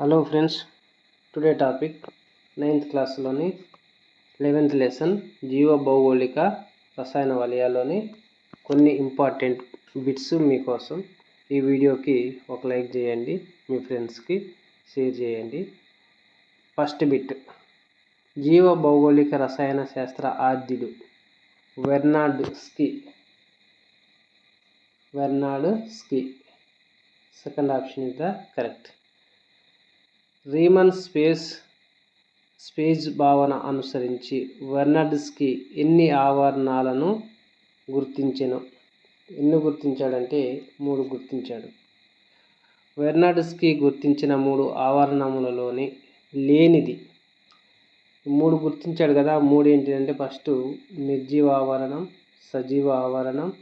Hello friends today topic ninth క్లాస్లోని eleventh lesson జీవ భౌగోళిక రసాయన వలయాల్లోని కొన్ని ఇంపార్టెంట్ బిట్స్ మీకోసం ఈ వీడియోకి ఒక లైక్ చేయండి మీ ఫ్రెండ్స్కి షేర్ చేయండి. ఫస్ట్ బిట్ జీవ భౌగోళిక రసాయన శాస్త్ర ఆద్యుడు Vernadsky Vernadsky second option is the correct Riemann space space భావన అనుసరించి వెర్నాడ్స్కి ఎన్ని ఆవరణాలను గుర్తించెను? ఎన్ని గుర్తించాడంటే మూడు గుర్తించాడు. వెర్నాడ్స్కి గుర్తించిన మూడు ఆవరణములలోని లేనిది. మూడు గుర్తించాడు కదా మూడు ఏంటిదంటే ఫస్ట్ నిర్జీవ ఆవరణం సజీవ ఆవరణం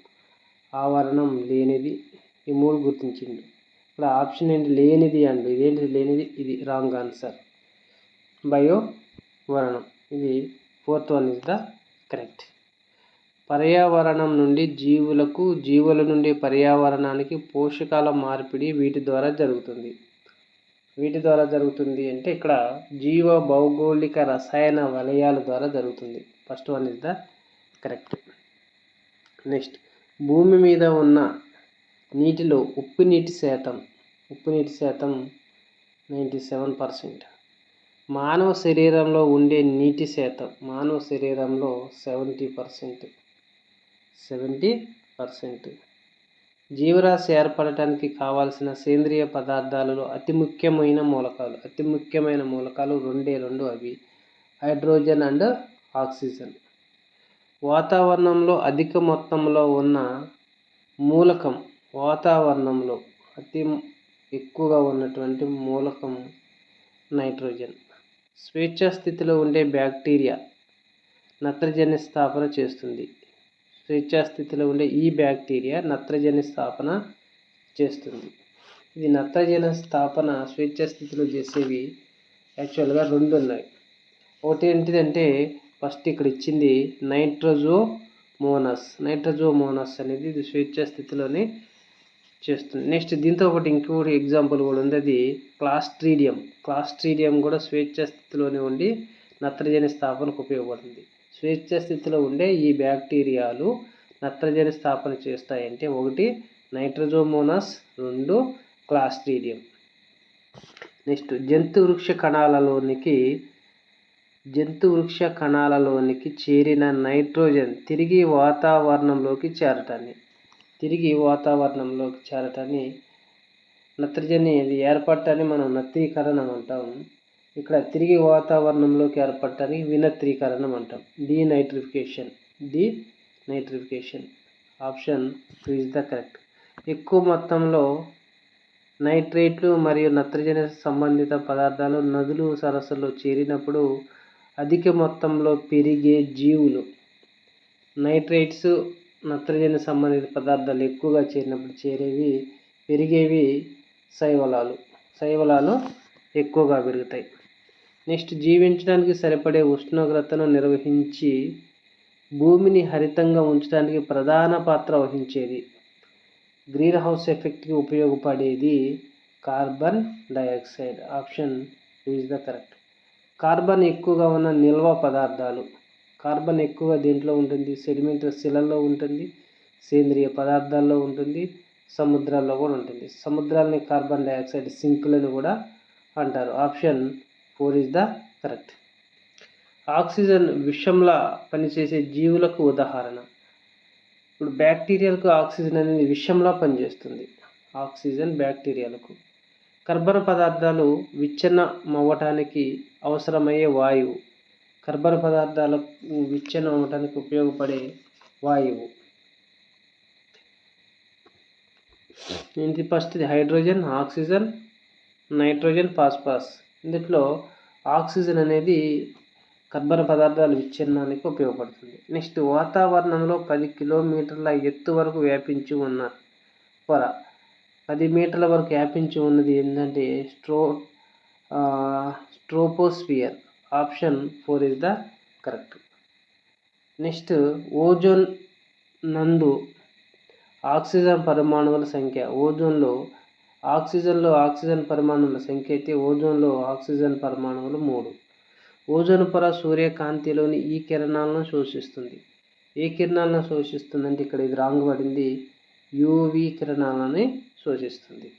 ఆవరణం లేనిది. ఈ మూడు గుర్తించిండు. ఇక్కడ ఆప్షన్ ఏంటి లేనిది అండి. ఇదేంటి లేనిది? ఇది రాంగ్ ఆన్సర్. బయో వరణం. ఇది fourth one is the correct. పర్యావరణం నుండి జీవులకు జీవుల నుండి పర్యావరణానికి పోషకాల మార్పిడి వీటి ద్వారా జరుగుతుంది. వీటి ద్వారా జరుగుతుంది అంటే ఇక్కడ జీవ భౌగోళిక రసాయన వలయాల ద్వారా జరుగుతుంది. First one is the correct. Next భూమి మీద ఉన్న నీటిలో ఉప్పు నీటి శాతం ఉప్పు నీటి శాతం నైంటీ సెవెన్ పర్సెంట్. మానవ శరీరంలో ఉండే నీటి శాతం మానవ శరీరంలో సెవెంటీ పర్సెంట్. Seventy percent. జీవరాశి ఏర్పడటానికి కావాల్సిన సేంద్రియ పదార్థాలలో అతి ముఖ్యమైన మూలకాలు అతి ముఖ్యమైన మూలకాలు రెండే రెండు అవి. Hydrogen and oxygen. వాతావరణంలో అధిక మొత్తంలో ఉన్న మూలకం వాతావరణంలో అతి ఎక్కువగా ఉన్నటువంటి మూలకం నైట్రోజన్. స్వేచ్ఛ స్థితిలో ఉండే బ్యాక్టీరియా నత్రజని స్థాపన చేస్తుంది. స్వేచ్ఛా స్థితిలో ఉండే ఈ బ్యాక్టీరియా నత్రజని స్థాపన చేస్తుంది. ఇది నత్రజని స్థాపన స్వేచ్ఛ స్థితిలో చేసేవి యాక్చువల్గా రెండు ఉన్నాయి. ఒకటి ఏంటిదంటే ఫస్ట్ ఇక్కడ ఇచ్చింది నైట్రోజో మోనస్ నైట్రోజో మోనస్ అనేది ఇది స్వేచ్ఛ స్థితిలోనే చేస్తుంది. నెక్స్ట్ దీంతో ఒకటి ఇంకొకటి ఎగ్జాంపుల్ కూడా ఉంది. అది క్లాస్ట్రీడియం క్లాస్ట్రీడియం కూడా స్వేచ్ఛ స్థితిలోనే ఉండి నత్రజని స్థాపనకు ఉపయోగపడుతుంది. స్వేచ్ఛ స్థితిలో ఉండే ఈ బ్యాక్టీరియాలు నత్రజని స్థాపన చేస్తాయంటే ఒకటి నైట్రోజోమోనస్ రెండు క్లాస్ట్రీడియం నెక్స్ట్ జంతు వృక్ష కణాలలోనికి జంతు వృక్ష కణాలలోనికి చేరిన నైట్రోజన్ తిరిగి వాతావరణంలోకి చేరటాన్ని తిరిగి వాతావరణంలోకి చేరటాన్ని నత్రజని ఏర్పడటాన్ని మనం నత్రీకరణం అంటాం. ఇక్కడ తిరిగి వాతావరణంలోకి ఏర్పడటానికి వినత్రీకరణం అంటాం. Denitrification. Denitrification option two is the correct. ఎక్కువ మొత్తంలో నైట్రేట్లు మరియు నత్రజని సంబంధిత పదార్థాలు నదులు సరస్సుల్లో చేరినప్పుడు అధిక మొత్తంలో పెరిగే జీవులు. నైట్రేట్స్ నత్రజని సంబంధిత పదార్థాలు ఎక్కువగా చేరినప్పుడు చేరేవి పెరిగేవి శైవలాలు. శైవలాలు ఎక్కువగా పెరుగుతాయి. నెక్స్ట్ జీవించడానికి సరిపడే ఉష్ణోగ్రతను నిర్వహించి భూమిని హరితంగా ఉంచడానికి ప్రధాన పాత్ర వహించేది. గ్రీన్ హౌస్ ఎఫెక్ట్కి ఉపయోగపడేది carbon dioxide option is the correct. Carbon ఎక్కువగా ఉన్న నిల్వ పదార్థాలు. కార్బన్ ఎక్కువ దేంట్లో ఉంటుంది సెడిమెంట్ శిలల్లో ఉంటుంది సేంద్రియ పదార్థాల్లో ఉంటుంది సముద్రాల్లో కూడా ఉంటుంది. సముద్రాలని కార్బన్ డైఆక్సైడ్ సింక్లని కూడా అంటారు. Option four is the correct. Oxygen విషంలా పనిచేసే జీవులకు ఉదాహరణ. ఇప్పుడు బ్యాక్టీరియాలకు ఆక్సిజన్ అనేది విషంలా పనిచేస్తుంది. ఆక్సిజన్ బ్యాక్టీరియాలకు. కర్బన పదార్థాలు విచ్ఛిన్నం అవ్వటానికి అవసరమయ్యే వాయువు. కర్బన పదార్థాలకు విచ్ఛిన్నం అవ్వటానికి ఉపయోగపడే వాయువు. ఇది? First hydrogen oxygen nitrogen phosphorus. ఇందులో ఆక్సిజన్ అనేది కర్బన పదార్థాల విచ్ఛిన్నానికి ఉపయోగపడుతుంది. నెక్స్ట్ వాతావరణంలో పది కిలోమీటర్ల ఎత్తు వరకు వ్యాపించి ఉన్న పొర. పది మీటర్ల వరకు వ్యాపించి ఉన్నది ఏంటంటే స్ట్రో stratosphere. Option four is the correct. Next ozone నందు ఆక్సిజన్ పరమాణువుల సంఖ్య. ఓజోన్లో ఆక్సిజన్లో ఆక్సిజన్ పరమాణువుల సంఖ్య అయితే ఓజోన్లో ఆక్సిజన్ పరమాణువులు మూడు. ఓజోన్ పొర సూర్యకాంతిలోని ఈ కిరణాలను శోషిస్తుంది. ఏ కిరణాలను శోషిస్తుందంటే ఇక్కడ ఇది రాంగ్ పడింది. యూవి కిరణాలని శోషిస్తుంది.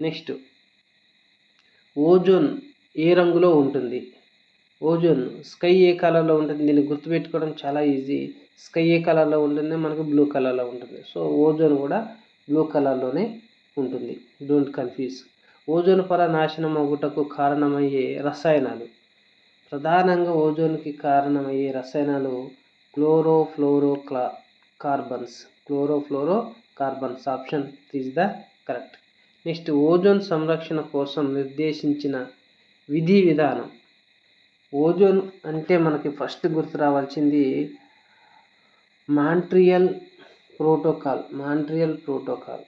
నెక్స్ట్ ఓజోన్ ఏ రంగులో ఉంటుంది? ఓజోన్ స్కై ఏ కలర్లో ఉంటుంది? దీన్ని గుర్తుపెట్టుకోవడం చాలా ఈజీ. స్కై ఏ కలర్లో ఉంటుంది? మనకు బ్లూ కలర్లో ఉంటుంది. సో ఓజోన్ కూడా బ్లూ కలర్లోనే ఉంటుంది. Don't confuse. ఓజోన్ పొర నాశనం అవ్వటకు కారణమయ్యే రసాయనాలు. ప్రధానంగా ఓజోన్కి కారణమయ్యే రసాయనాలు chlorofluorocarbons chlorofluorocarbons option is the correct. Next ozone సంరక్షణ కోసం నిర్దేశించిన విధి విధానం. ఓజోన్ అంటే మనకి ఫస్ట్ గుర్తు రావాల్సింది Montreal protocol Montreal protocol.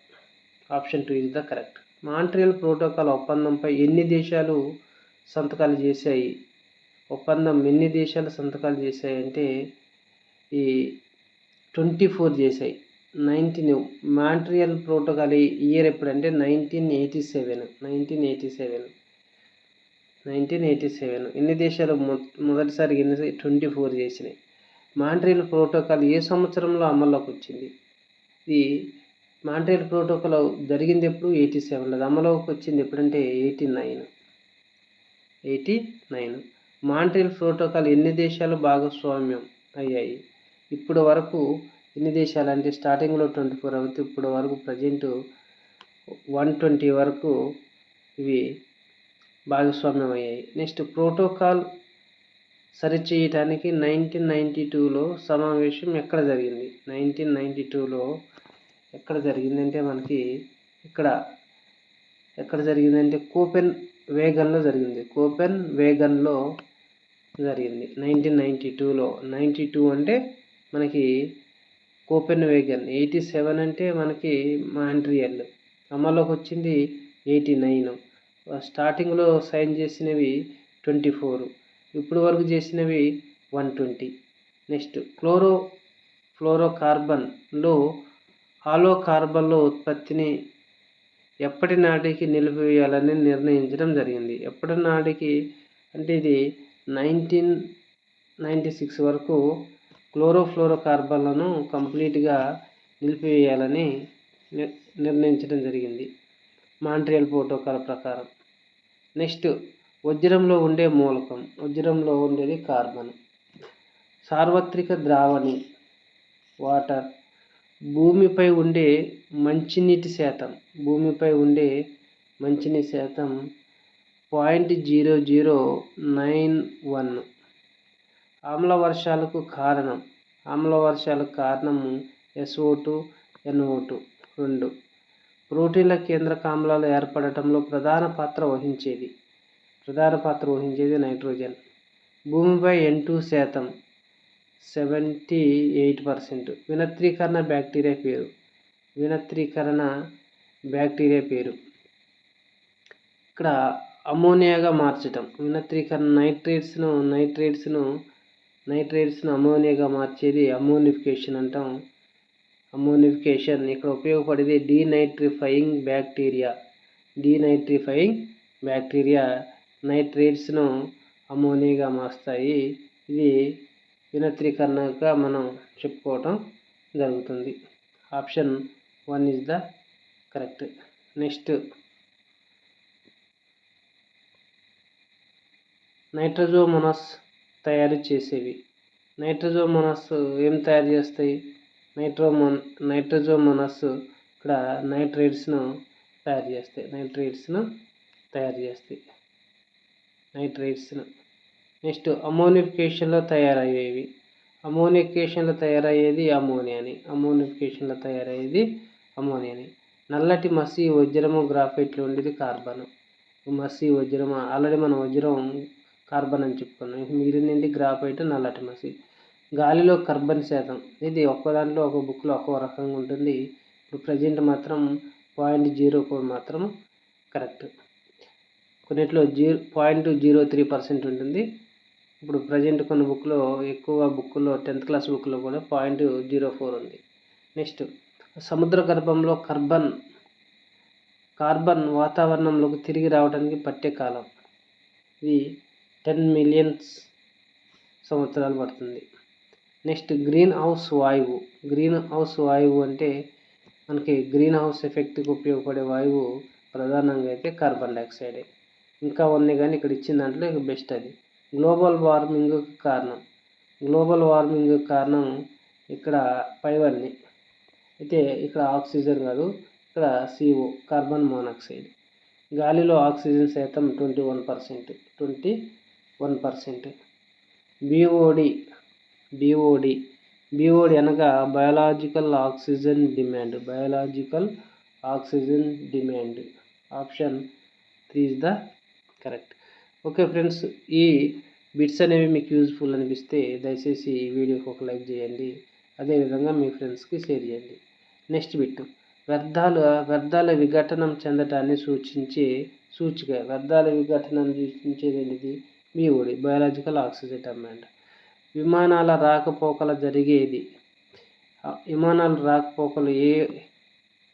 Option two is the correct. Montreal protocol ఒప్పందంపై ఎన్ని దేశాలు సంతకాలు చేశాయి? ఒప్పందం ఎన్ని దేశాలు సంతకాలు చేశాయి అంటే ఈ ట్వంటీ ఫోర్ చేశాయి. నైన్టీన్ మాంట్రియల్ ప్రోటోకాల్ ఇయర్ ఎప్పుడంటే nineteen eighty seven. Nineteen eighty seven. Nineteen eighty seven. ఎన్ని దేశాలు మొదటిసారి ఎన్ని ట్వంటీ ఫోర్ చేసినాయి. మాంట్రియల్ ప్రోటోకాల్ ఏ సంవత్సరంలో అమల్లోకి వచ్చింది ఇది మాంట్రియల్ ప్రోటోకాల్ జరిగింది ఎప్పుడు ఎయిటీ సెవెన్ అది అమలులోకి వచ్చింది ఎప్పుడంటే eighty nine. Eighty nine. Montreal protocol ఎన్ని దేశాలు భాగస్వామ్యం అయ్యాయి? ఇప్పుడు వరకు ఎన్ని దేశాలు? అంటే స్టార్టింగ్లో ట్వంటీ ఫోర్ అవుతుంది ఇప్పుడు వరకు ప్రజెంట్ వన్ ట్వంటీ వరకు ఇవి భాగస్వామ్యం అయ్యాయి నెక్స్ట్ ప్రోటోకాల్ సరిచేయటానికి నైన్టీన్ నైంటీ టూలో సమావేశం ఎక్కడ జరిగింది? నైన్టీన్ నైంటీ టూలో ఎక్కడ జరిగిందంటే మనకి ఇక్కడ ఎక్కడ జరిగిందంటే కోపెన్ వేగన్లో జరిగింది. కోపెన్ వేగన్లో జరిగింది. నైన్టీన్ నైంటీ టూలో నైంటీ టూ అంటే మనకి కోపెన్ వేగన్ ఎయిటీ సెవెన్ అంటే మనకి మాంట్రియల్ అమల్లోకి వచ్చింది ఎయిటీ నైన్. స్టార్టింగ్లో సైన్ చేసినవి ట్వంటీ ఫోర్ ఇప్పుడు వరకు చేసినవి వన్ ట్వంటీ నెక్స్ట్ క్లోరో ఫ్లోరో కార్బన్లో హాలో కార్బన్లో ఉత్పత్తిని ఎప్పటి నాటికి నిలిపివేయాలని నిర్ణయించడం జరిగింది. ఎప్పటి నాటికి అంటే ఇది నైన్టీన్ నైంటీ సిక్స్ వరకు క్లోరోఫ్లోరో కార్బన్లను కంప్లీట్గా నిలిపివేయాలని నిర్ణయించడం జరిగింది. మాంట్రియల్ ప్రోటోకాల్ ప్రకారం. నెక్స్ట్ వజ్రంలో ఉండే మూలకం. వజ్రంలో ఉండేది కార్బన్. సార్వత్రిక ద్రావణి వాటర్. భూమిపై ఉండే మంచినీటి శాతం. భూమిపై ఉండే మంచినీటి శాతం point zero zero nine one. ఆమ్ల వర్షాలకు కారణం. ఆమ్ల వర్షాలకు కారణము ఎస్ఓ టూ ఎన్ఓ టూ రెండు. ప్రోటీన్ల కేంద్రక ఆమ్లాలు ఏర్పడటంలో ప్రధాన పాత్ర వహించేది. ప్రధాన పాత్ర వహించేది నైట్రోజన్. భూమిపై ఎన్ టూ శాతం సెవెంటీ ఎయిట్ పర్సెంట్ వినత్రీకరణ బ్యాక్టీరియా పేరు. వినత్రీకరణ బ్యాక్టీరియా పేరు. ఇక్కడ అమోనియాగా మార్చటం. వినత్రీకరణ నైట్రేట్స్ను నైట్రేట్స్ను నైట్రేట్స్ను అమోనియాగా మార్చేది అమోనిఫికేషన్ అంటాం. అమోనిఫికేషన్ ఇక్కడ ఉపయోగపడేది డీనైట్రిఫైయింగ్ బ్యాక్టీరియా. డీనైట్రిఫైయింగ్ బ్యాక్టీరియా నైట్రేట్స్ను అమోనియాగా మారుస్తాయి. ఇది వినత్రీకరణగా మనం చెప్పుకోవటం జరుగుతుంది. Option one is the correct. Next nitrosomonas తయారు చేసేవి. నైట్రోజోమోనస్ ఏం తయారు చేస్తాయి? నైట్రోమోన్ నైట్రోజోమోనస్ ఇక్కడ నైట్రేట్స్ను తయారు చేస్తాయి. నైట్రేట్స్ను తయారు చేస్తాయి. నైట్రేట్స్ను. నెక్స్ట్ అమోనిఫికేషన్లో తయారయ్యేవి. అమోనిఫికేషన్లో తయారయ్యేది అమోనియాని. అమోనిఫికేషన్లో తయారయ్యేది అమోనియాని. నల్లటి మసి వజ్రము గ్రాఫైట్లో ఉండేది కార్బన్. మసి వజ్రం ఆల్రెడీ మనం వజ్రం కార్బన్ అని చెప్పుకున్నాం. మిగిలింది గ్రాఫైట్ నల్లటి మసి. గాలిలో కర్బన్ శాతం. ఇది ఒక్కో దాంట్లో ఒక బుక్లో ఒక్కో రకంగా ఉంటుంది. ఇప్పుడు ప్రజెంట్ మాత్రం పాయింట్ జీరో ఫోర్ మాత్రం కరెక్ట్. కొన్నిట్లో zero point zero three percent ఉంటుంది. ఇప్పుడు ప్రజెంట్ కొన్ని బుక్లో ఎక్కువ బుక్లో టెన్త్ క్లాస్ బుక్లో కూడా పాయింట్ జీరో ఫోర్ ఉంది. నెక్స్ట్ సముద్ర గర్భంలో కార్బన్ కార్బన్ వాతావరణంలోకి తిరిగి రావడానికి పట్టే కాలం. ఇది టెన్ మిలియన్స్ సంవత్సరాలు పడుతుంది. నెక్స్ట్ గ్రీన్ హౌస్ వాయువు. గ్రీన్ హౌస్ వాయువు అంటే మనకి గ్రీన్ హౌస్ ఎఫెక్ట్కి ఉపయోగపడే వాయువు ప్రధానంగా అయితే కార్బన్ డైఆక్సైడే. ఇంకా ఉన్నాయి కానీ ఇక్కడ ఇచ్చిన దాంట్లో ఇక బెస్ట్ అది. గ్లోబల్ వార్మింగ్ కారణం. గ్లోబల్ వార్మింగ్ కారణం ఇక్కడ పైవన్నీ. అయితే ఇక్కడ ఆక్సిజన్ కాదు ఇక్కడ సిఓ కార్బన్ మోనాక్సైడ్. గాలిలో ఆక్సిజన్ శాతం twenty one percent twenty one percent. BOD BOD BOD అనగా biological oxygen demand biological oxygen demand option three is the correct okay friends ఈ బిట్స్ అనేవి మీకు యూజ్ఫుల్ అనిపిస్తే దయచేసి ఈ వీడియోకి ఒక లైక్ చేయండి. అదేవిధంగా మీ ఫ్రెండ్స్కి షేర్ చేయండి. నెక్స్ట్ బిట్ వ్యర్థాలు వ్యర్థాల విఘటనం చెందటాన్ని సూచించే సూచిక. వ్యర్థాల విఘటనం సూచించేది ఏంటిది? బీఓడి బయోలాజికల్ ఆక్సిజన్ డిమాండ్ విమానాల రాకపోకలు జరిగేది. విమానాల రాకపోకలు ఏ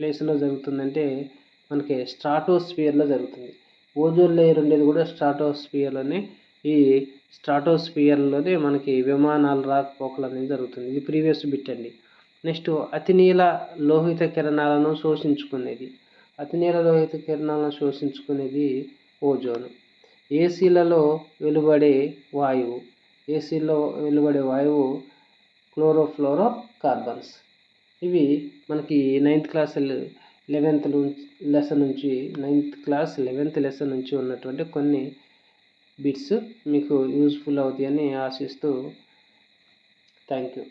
ప్లేస్లో జరుగుతుందంటే మనకి స్ట్రాటోస్ఫియర్లో జరుగుతుంది. ఓజోన్ లేయర్ ఉండేది కూడా స్ట్రాటోస్ఫియర్లోనే. ఈ స్ట్రాటోస్ఫియర్లోనే మనకి విమానాలు రాకపోకలు అనేది జరుగుతుంది. ఇది ప్రీవియస్ బిట్ అండి. నెక్స్ట్ అతినీల లోహిత కిరణాలను శోషించుకునేది. అతినీల లోహిత కిరణాలను శోషించుకునేది ఓజోన్. ఏసీలలో వెలువడే వాయువు. ఏసీలో వెలువడే వాయువు క్లోరోఫ్లోరో కార్బన్స్ ఇవి మనకి నైన్త్ క్లాస్ లెవెన్త్ లెసన్ నుంచి నైన్త్ క్లాస్ లెవెన్త్ లెసన్ నుంచి ఉన్నటువంటి కొన్ని బిట్స్ మీకు యూస్ఫుల్ అవుతాయని ఆశిస్తూ థ్యాంక్ యూ